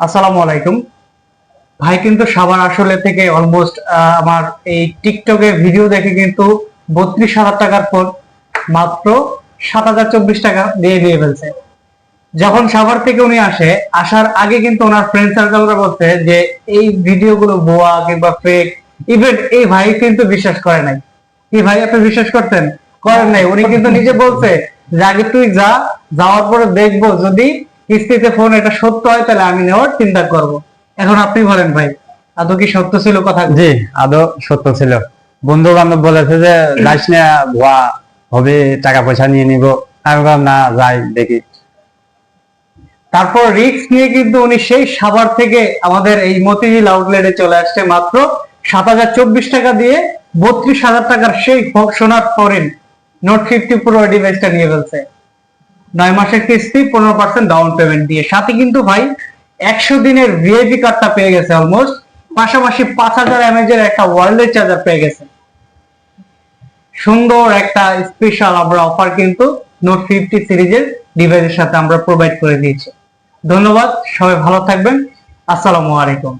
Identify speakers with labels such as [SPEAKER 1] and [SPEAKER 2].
[SPEAKER 1] আসসালামু আলাইকুম। ভাই, কিন্তু সাবার আসলে থেকে অলমোস্ট আমার এই টিকটকে ভিডিও দেখে কিন্তু বত্রিশ হাজার টাকার ফোন মাত্র সাত হাজার চব্বিশ টাকা দিয়ে দিয়ে ফেলছে। যখন সাভার থেকে উনি আসে, আসার আগে কিন্তু ওনার ফ্রেন্ড সার্কেলরা বলছে যে, এই ভিডিওগুলো ভুয়া কিংবা ফেক ইভেন এই ভাই কিন্তু বিশ্বাস করে নাই। কি ভাই, আপনি বিশ্বাস করতেন? করেন নাই। উনি কিন্তু নিজে বলছে যে, আগে তুই যা, যাওয়ার পরে দেখব, যদি কিস্তিতে ফোন এটা সত্য হয় তাহলে আমি নেওয়ার চিন্তা করব। এখন আপনি বলেন ভাই আদৌ কি সত্য ছিল কথা
[SPEAKER 2] জি আদৌ সত্য ছিল। বন্ধু বান্ধব বলেছে যে যাইস না ভুয়া হবে টাকা পয়সা নিয়ে নিব। আমি বললাম না যাই দেখি।
[SPEAKER 1] তারপর রিক্স নিয়ে কিন্তু উনি সেই সাভার থেকে আমাদের এই মতিঝিল আউটলেটে চলে আসছে মাত্র সাত হাজার চব্বিশ টাকা দিয়ে বত্রিশ হাজার টাকার সেই সোনার ফরেন নোট ফিফটি প্রো ডিভাইসটা নিয়ে ফেলছে। নয় মাসের কিস্তি, পনেরো পার্সেন্ট ডাউন পেমেন্ট দিয়ে। সাথে কিন্তু ভাই, একশো দিনের ভিআইপি কার্ডটা পেয়ে গেছে অলমোস্ট পাশাপাশি পাঁচ হাজার এমএজ এর একটা ওয়ার্ল্ডের চার্জার পেয়ে গেছে। সুন্দর একটা স্পেশাল আমরা অফার কিন্তু নোট ফিফটি সিরিজের ডিভাইসের সাথে আমরা প্রোভাইড করে দিয়েছি। ধন্যবাদ, সবাই ভালো থাকবেন। আসসালামু আলাইকুম।